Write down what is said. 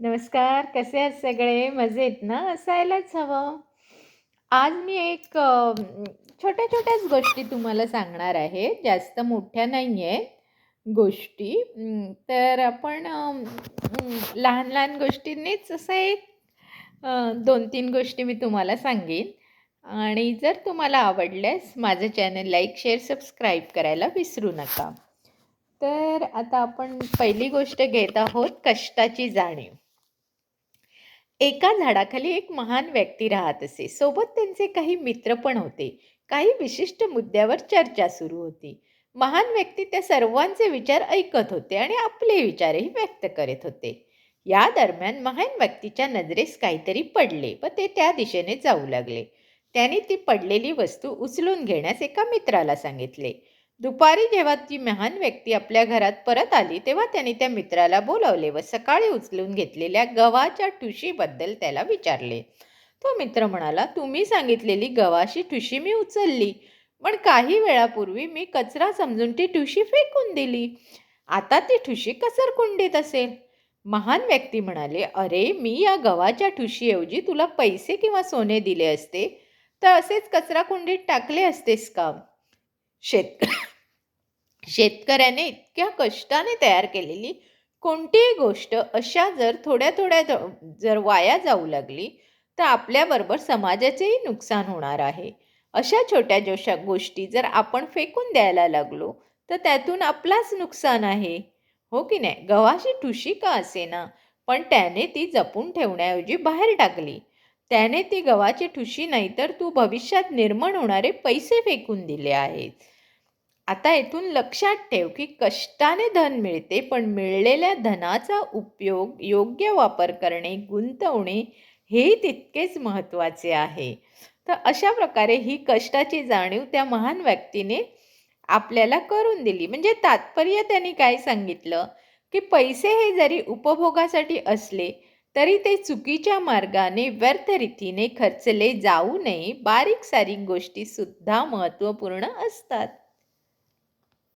नमस्कार, कसे आहेत सगळे? मजेत ना? असायलाच हवं. आज मी एक छोट्या-छोट्याच गोष्टी तुम्हाला सांगणार आहे. जास्त मोठ्या नाही आहेत गोष्टी. तर आपण लहान-लहान गोष्टींनीच असं एक दोन तीन गोष्टी मी तुम्हाला सांगेन आणि जर तुम्हाला आवडल्यास माझं चॅनल लाईक, शेअर, सबस्क्राईब करायला विसरू नका. तर आता आपण पहिली गोष्ट घेत आहोत कष्टाची जाणीव. एका झाडाखाली एक महान व्यक्ती राहत असे. सोबत त्यांचे काही मित्र पण होते. काही विशिष्ट मुद्द्यावर चर्चा सुरू होती. महान व्यक्ती त्या सर्वांचे विचार ऐकत होते आणि आपले विचारही व्यक्त करत होते. या दरम्यान महान व्यक्तीच्या नजरेस काहीतरी पडले व ते त्या दिशेने जाऊ लागले. त्याने ती पडलेली वस्तू उचलून घेण्यास एका मित्राला सांगितले. दुपारी जेव्हा ती महान व्यक्ती आपल्या घरात परत आली तेव्हा त्याने त्या मित्राला बोलावले व सकाळी उचलून घेतलेल्या गव्हाच्या ठुशीबद्दल त्याला विचारले. तो मित्र म्हणाला, तुम्ही सांगितलेली गव्हाशी ठुशी मी उचलली, पण काही वेळापूर्वी मी कचरा समजून ती ठुशी फेकून दिली. आता ती ठुशी कसरकुंडीत असेल. महान व्यक्ती म्हणाले, अरे मी या गव्हाच्या ठुशीऐवजी तुला पैसे किंवा सोने दिले असते तर असेच कचराकुंडीत टाकले असतेस का? शेत शेतकऱ्याने इतक्या कष्टाने तयार केलेली कोणतीही गोष्ट अशा जर थोड्या थोड्या जर वाया जाऊ लागली तर आपल्याबरोबर समाजाचेही नुकसान होणार आहे. अशा छोट्या जोशा गोष्टी जर आपण फेकून द्यायला लागलो तर त्यातून आपलाच नुकसान आहे. हो की नाही? गव्हाची ठुशी का असेना? पण त्याने ती जपून ठेवण्याऐवजी बाहेर टाकली. त्याने ती गव्हाची ठुशी नाही तर तू भविष्यात निर्माण होणारे पैसे फेकून दिले आहेत. आता येथून लक्षात ठेव की कष्टाने धन मिळते पण मिळलेल्या धनाचा उपयोग योग्य वापर करणे गुंतवणे हे तितकेच महत्त्वाचे आहे. तर अशा प्रकारे ही कष्टाची जाणीव त्या महान व्यक्तीने आपल्याला करून दिली. म्हणजे तात्पर्य त्यांनी काय सांगितलं? की पैसे हे जरी उपभोगासाठी असले तरी ते चुकीच्या मार्गाने व्यर्थ रीतीने खर्चले जाऊ नये. बारीक सारीक गोष्टी सुद्धा महत्त्वपूर्ण असतात.